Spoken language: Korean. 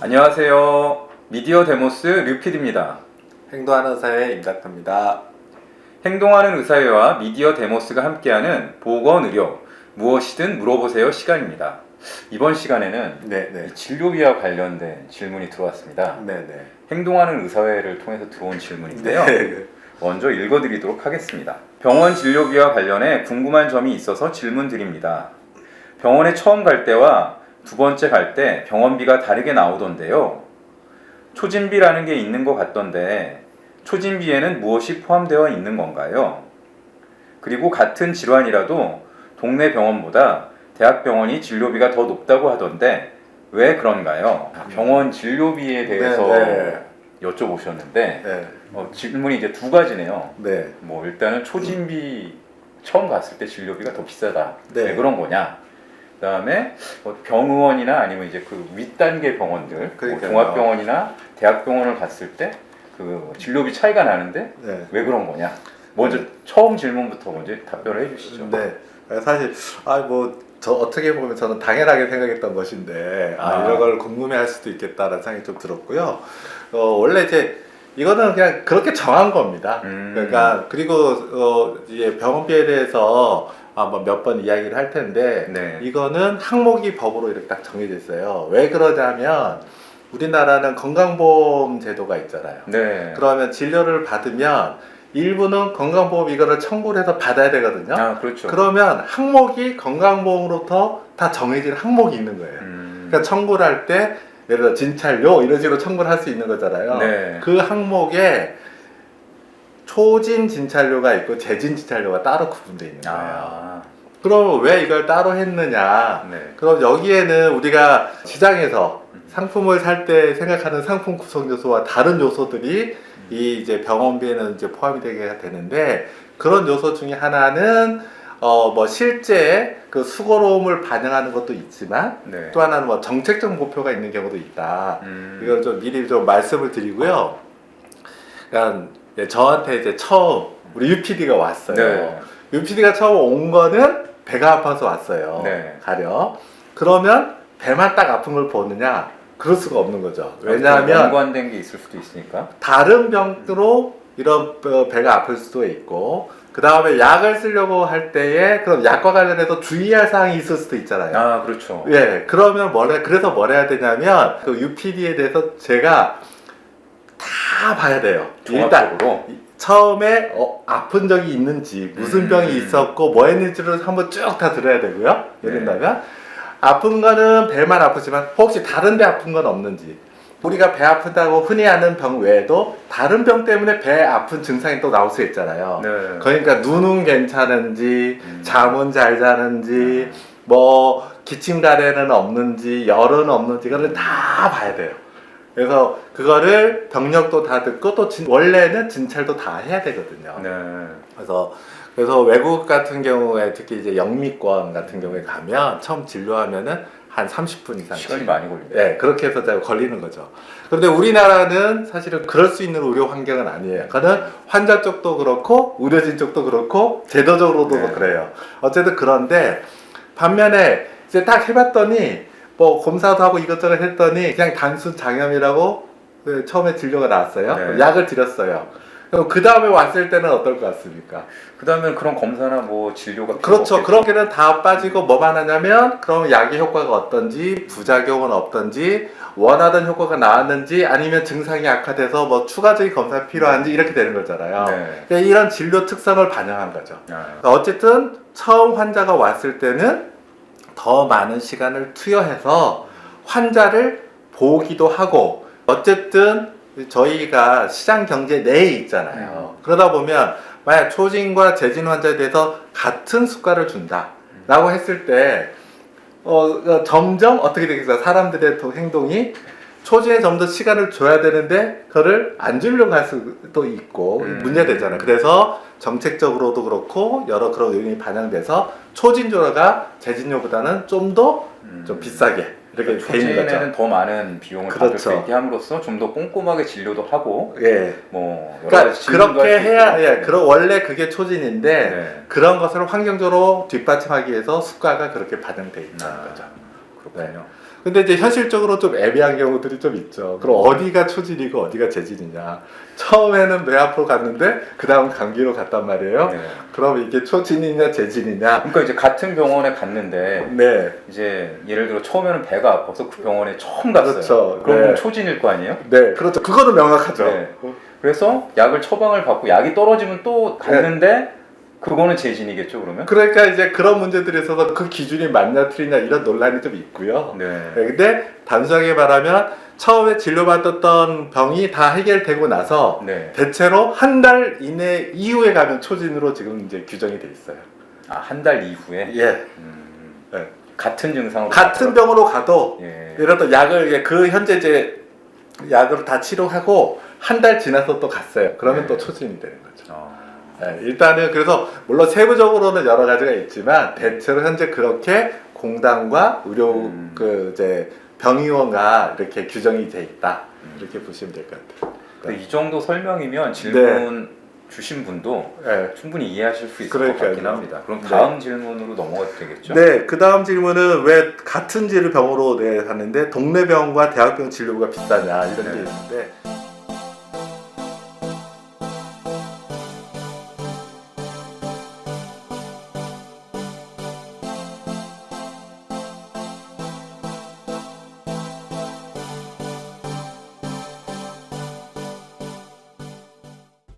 안녕하세요. 미디어 데모스 류피드입니다. 행동하는 사회 임닥터입니다. 행동하는 의사회와 미디어 데모스가 함께하는 보건 의료 무엇이든 물어보세요 시간입니다. 이번 시간에는 네네. 이 진료비와 관련된 질문이 들어왔습니다. 네네. 행동하는 의사회를 통해서 들어온 질문인데요. 네. 먼저 읽어드리도록 하겠습니다. 병원 진료비와 관련해 궁금한 점이 있어서 질문 드립니다. 병원에 처음 갈 때와 두 번째 갈 때 병원비가 다르게 나오던데요. 초진비라는 게 있는 것 같던데 초진비에는 무엇이 포함되어 있는 건가요? 그리고 같은 질환이라도 동네 병원보다 대학병원이 진료비가 더 높다고 하던데 왜 그런가요? 병원 진료비에 대해서 네, 여쭤보셨는데 네. 어, 질문이 이제 두 가지네요. 네. 뭐 일단은 초진비 처음 갔을 때 진료비가 더 비싸다. 네. 왜 그런 거냐? 그다음에 뭐 병의원이나 아니면 이제 그 윗단계 병원들, 뭐 그러니까요. 종합병원이나 대학병원을 갔을 때 그 진료비 차이가 나는데 네. 왜 그런 거냐? 먼저 처음 질문부터 먼저 답변을 해주시죠. 네. 사실 아뭐저 어떻게 보면 저는 당연하게 생각했던 것인데 아, 아. 이런 걸 궁금해할 수도 있겠다라는 생각이 좀 들었고요. 어, 원래 이제 이거는 그냥 그렇게 정한 겁니다. 음. 그러니까 그리고 어, 이제 병원비에 대해서 한번 몇번 이야기를 할 텐데 네. 이거는 항목이 법으로 이렇게 딱 정해져 있어요. 왜 그러냐면 우리나라는 건강보험 제도가 있잖아요. 네. 그러면 진료를 받으면 일부는 건강보험 이거를 청구를 해서 받아야 되거든요. 아 그렇죠. 그러면 항목이 건강보험으로부터 다 정해진 항목이 있는 거예요. 음. 그러니까 청구를 할 때 예를 들어 진찰료 이런 식으로 청구를 할 수 있는 거잖아요. 네. 그 항목에 초진 진찰료가 있고 재진 진찰료가 따로 구분되어 있는 거예요. 아. 그럼 왜 이걸 따로 했느냐? 네. 그럼 여기에는 우리가 시장에서 상품을 살 때 생각하는 상품 구성 요소와 다른 요소들이 이 이제 병원비에는 이제 포함이 되게 되는데 그런 요소 중에 하나는 어 뭐 실제 그 수고로움을 반영하는 것도 있지만 네. 또 하나는 뭐 정책적 목표가 있는 경우도 있다. 음. 이걸 좀 미리 좀 말씀을 드리고요. 그러니까 이제 저한테 이제 처음 우리 UPD가 왔어요. 네. UPD가 처음 온 거는 배가 아파서 왔어요. 네. 가려. 그러면 배만 딱 아픈 걸 보느냐? 그럴 수가 없는 거죠. 어, 왜냐하면 연관된 게 있을 수도 있으니까. 다른 병으로 이런 어, 배가 아플 수도 있고, 그 다음에 약을 쓰려고 할 때에 그럼 약과 관련해서 주의할 사항이 있을 수도 있잖아요. 아 그렇죠. 예, 그러면 뭐래, 그래서 뭘 해야 되냐면, 그 UPD에 대해서 제가 다 봐야 돼요. 일단, 종합적으로. 처음에 어, 아픈 적이 있는지, 무슨 음. 병이 있었고, 뭐 했는지를 한번 쭉 다 들어야 되고요. 예를 네. 들면, 아픈 거는 배만 아프지만, 혹시 다른 데 아픈 건 없는지. 우리가 배 아프다고 흔히 아는 병 외에도 다른 병 때문에 배 아픈 증상이 또 나올 수 있잖아요. 네. 그러니까 눈은 괜찮은지, 음. 잠은 잘 자는지, 뭐 기침 가래는 없는지, 열은 없는지 그걸 다 봐야 돼요. 그래서 그거를 병력도 다 듣고 또 진- 원래는 진찰도 다 해야 되거든요. 네. 그래서 그래서 외국 같은 경우에 특히 이제 영미권 같은 경우에 가면 처음 진료하면은 한 30분 이상 시간이 많이 걸리네. 네, 그렇게 해서 걸리는 거죠. 그런데 우리나라는 사실은 그럴 수 있는 의료 환경은 아니에요. 그거는 환자 쪽도 그렇고 의료진 쪽도 그렇고 제도적으로도 네. 그래요. 어쨌든 그런데 반면에 이제 딱 해봤더니 뭐 검사도 하고 이것저것 했더니 그냥 단순 장염이라고 그 처음에 진료가 나왔어요. 네. 약을 드렸어요. 그럼 그 다음에 왔을 때는 어떨 것 같습니까? 그 다음에 그런 검사나 뭐 진료가 그렇죠. 그런 게는 다 빠지고 뭐만 하냐면 그럼 약의 효과가 어떤지 부작용은 없던지 원하던 효과가 나왔는지 아니면 증상이 악화돼서 뭐 추가적인 검사 필요한지 이렇게 되는 거잖아요. 네. 그러니까 이런 진료 특성을 반영한 거죠. 아, 그러니까 어쨌든 처음 환자가 왔을 때는 더 많은 시간을 투여해서 환자를 보기도 하고 어쨌든 저희가 시장 경제 내에 있잖아요. 그러다 보면 만약 초진과 재진 환자에 대해서 같은 수가를 준다라고 했을 때 어, 어, 점점 어떻게 되겠어요? 사람들의 또 행동이 초진에 좀 더 시간을 줘야 되는데 그거를 안 주려고 할 수도 있고 음. 문제되잖아요. 그래서 정책적으로도 그렇고 여러 그런 요인이 반영돼서 초진료가 재진료보다는 좀 더좀 음. 비싸게 이렇게 그러니까 돼 있는 거죠. 초진에는 더 많은 비용을 받을 수 그렇죠. 있게 함으로써 좀 더 꼼꼼하게 진료도 하고 예. 뭐 여러 그러니까 가지 그렇게 할수 해야 있고. 예. 그런 원래 그게 초진인데 네. 그런 것을 환경적으로 뒷받침하기 위해서 수가가 그렇게 반영돼 있다는 아, 거죠. 그렇군요. 근데 이제 현실적으로 좀 애매한 경우들이 좀 있죠. 그럼 어디가 초진이고 어디가 재진이냐. 처음에는 뇌 앞으로 갔는데 그 다음 감기로 갔단 말이에요. 네. 그럼 이게 초진이냐 재진이냐. 그러니까 이제 같은 병원에 갔는데 네. 이제 예를 들어 처음에는 배가 아파서 그 병원에 처음 갔어요. 그렇죠. 그럼 네. 초진일 거 아니에요? 네. 그렇죠. 그거는 명확하죠. 네. 그래서 약을 처방을 받고 약이 떨어지면 또 갔는데 그거는 재진이겠죠 그러면? 그러니까 이제 그런 문제들이 있어서 그 기준이 맞냐 틀리냐 이런 논란이 좀 있고요. 네. 네, 근데 단순하게 말하면 처음에 진료받았던 병이 다 해결되고 나서 네. 대체로 한 달 이내 이후에 가면 초진으로 지금 이제 규정이 돼 있어요. 아한 달 이후에 예. 음, 네. 같은 증상으로 같은 병으로 가도 예. 예를 들어 약을 이제 그 현재 이제 약을 다 치료하고 한 달 지나서 또 갔어요. 그러면 네. 또 초진이 되는 거죠. 어. 네, 일단은 그래서 물론 세부적으로는 여러 가지가 있지만 대체로 현재 그렇게 공단과 의료 음. 그 이제 병의원과 이렇게 규정이 돼 있다 이렇게 보시면 될 것 같아요. 근데 이 정도 설명이면 질문 주신 분도 네. 충분히 이해하실 수 있을 그러니까요. 것 같긴 합니다. 그럼 네. 다음 질문으로 넘어가도 되겠죠? 네, 그 다음 질문은 왜 같은 질을 병으로 네, 하는데 동네 병과 대학병 진료가 비싸냐 이런 게 네. 있는데